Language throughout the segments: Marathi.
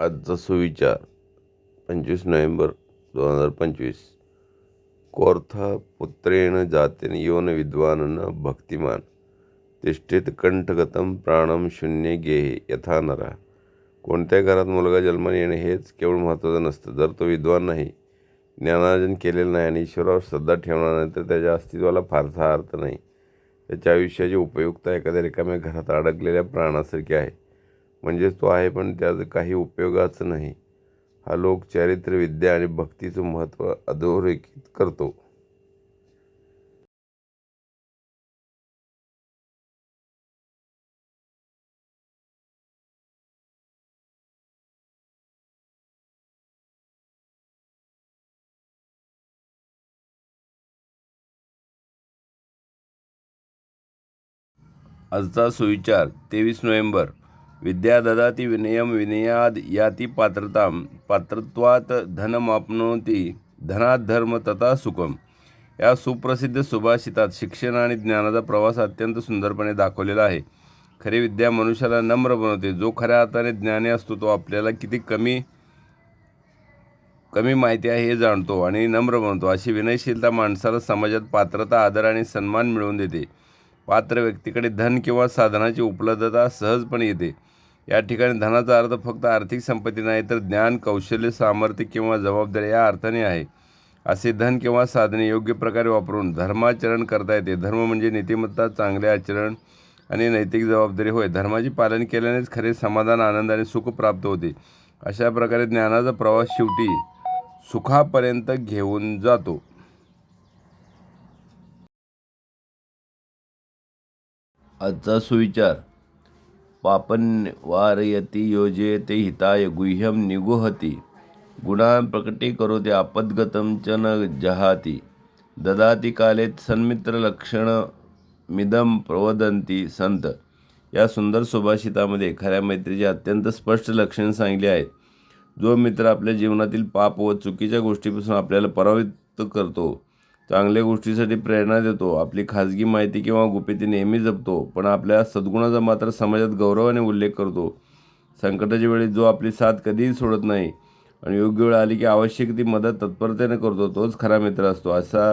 आजचा सुविचार पंचवीस नोव्हेंबर दोन हजार पंचवीस. कोर्था पुत्रेण जातेन योन विद्वान न भक्तिमान. तिष्ठित कंठगतम प्राणम शून्य गेहे यथा नरा. कोणत्या घरात मुलगा जन्माला येणे हेच केवळ महत्त्वाचं नसतं. जर तो विद्वान नाही ज्ञानार्जन केलेलं नाही आणि ईश्वरावर श्रद्धा ठेवणार नाही तर त्याच्या अस्तित्वाला फारसा अर्थ नाही. त्याच्या आयुष्याची उपयुक्तता एखाद्या रिकाम्या घरात अडकलेल्या प्राणासारखी आहे. म्हणजेच तो आहे पण त्याचं काही उपयोगाचं नाही. हा लोक चारित्र्य विद्या आणि भक्तीचं महत्त्व अधोरेखित करतो. आजचा सुविचार तेवीस नोव्हेंबर. विद्या ददाति विनयम विनयाद याती पात्रता पात्रत्वात धनमाप्नोती धनात धर्म तथा सुखम। या सुप्रसिद्ध सुभाषितात शिक्षण आणि ज्ञानाचा प्रवास अत्यंत सुंदरपणे दाखवलेला आहे. खरी विद्या मनुष्याला नम्र बनवते. जो खऱ्या अर्थाने ज्ञानी असतो तो आपल्याला किती कमी कमी माहिती आहे हे जाणतो आणि नम्र बनतो अशी विनयशीलता माणसाला समाजात पात्रता आदर आणि सन्मान मिळवून देते. पात्र व्यक्तीकडे धन किंवा साधनाची उपलब्धता सहजपणे येते. या ठिकाणी धनाचा अर्थ फक्त आर्थिक संपत्ती नाही तर ज्ञान कौशल्य सामर्थ्य किंवा जबाबदारी या अर्थाने आहे. असे धन किंवा साधने योग्य प्रकारे वापरून धर्माचरण करता येते. धर्म म्हणजे नीतिमत्ता चांगले आचरण आणि नैतिक जबाबदारी. होय धर्माचे पालन केल्यानेच खरे समाधान आनंद आणि सुख प्राप्त होते. अशा प्रकारे ज्ञानाचा प्रवास शेवटी सुखापर्यंत घेऊन जातो. आजचा सुविचार. पापन्वारयती योजयते हिताय गुह्यम निगुहती। गुणान प्रकटी करोते आपद्गतम च न जहाती। ददाती काले सन्मित्र लक्षण मिदम प्रवदंती संत। या सुंदर सुभाषितामध्ये खऱ्या मैत्रीचे अत्यंत स्पष्ट लक्षण सांगले आहेत। जो मित्र आपल्या जीवनातील पाप व चुकीच्या गोष्टीपासून आपल्याला परावृत्त करतो चांगल्या गोष्टीसाठी प्रेरणा देतो. आपली खाजगी माहिती किंवा गुपिती नेहमी जपतो पण आपल्या सद्गुणाचा मात्र समाजात गौरवाने उल्लेख करतो. संकटाच्या वेळी जो आपली साथ कधीही सोडत नाही आणि योग्य वेळ आली की आवश्यक ती मदत तत्परतेने करतो तोच खरा मित्र असतो. असा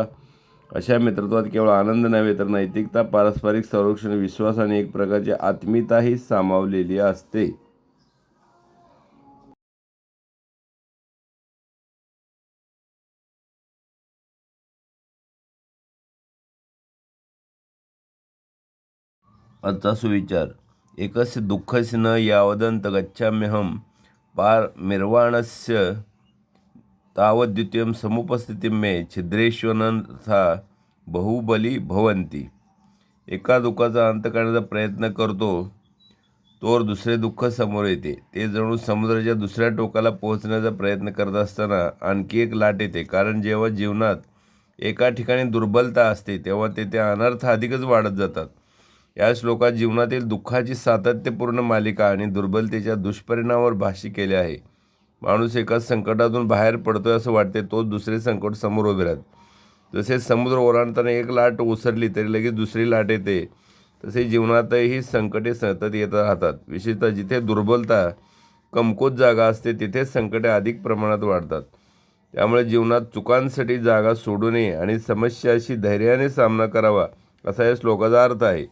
अशा मित्रत्वात केवळ आनंद नव्हे तर नैतिकता पारस्परिक संरक्षण विश्वास आणि एक प्रकारची आत्मीयताही सामावलेली असते. असा सुविचार. एकस्य दुःखस्य न यावदंत गच्छाम्यहम पार निर्वाणस्य तावद्वितीयं समुपस्थिती मे छिद्रेश्वनथा बहुबली भवंती एका दुःखाचा अंत करण्याचा प्रयत्न करतो तोर दुसरे दुःख समोर येते. ते जणू समुद्राच्या दुसऱ्या टोकाला पोहोचण्याचा प्रयत्न करत असताना आणखी एक लाट येते. कारण जेव्हा जीवनात एका ठिकाणी दुर्बलता असते तेव्हा तेथे अनर्थ अधिकच वाढत जातात. या श्लोकात जीवनातील दुःखाची सातत्यपूर्ण मालिका आणि दुर्बलतेच्या दुष्परिणामावर भाष्य केले आहे. माणूस एका संकटातून बाहेर पडतोय असं वाटते तोच दुसरे संकट समोर उभे राहत. जसे समुद्र ओलांडताना एक लाट ओसरली तरी लगेच दुसरी लाट येते तसे जीवनातही संकटे सतत येत राहतात. विशेषतः जिथे दुर्बलता कमकोत जागा असते तिथेच संकटे अधिक प्रमाणात वाढतात. त्यामुळे जीवनात चुकांसाठी जागा सोडू नये आणि समस्याशी धैर्याने सामना करावा असा या श्लोकाचा अर्थ आहे.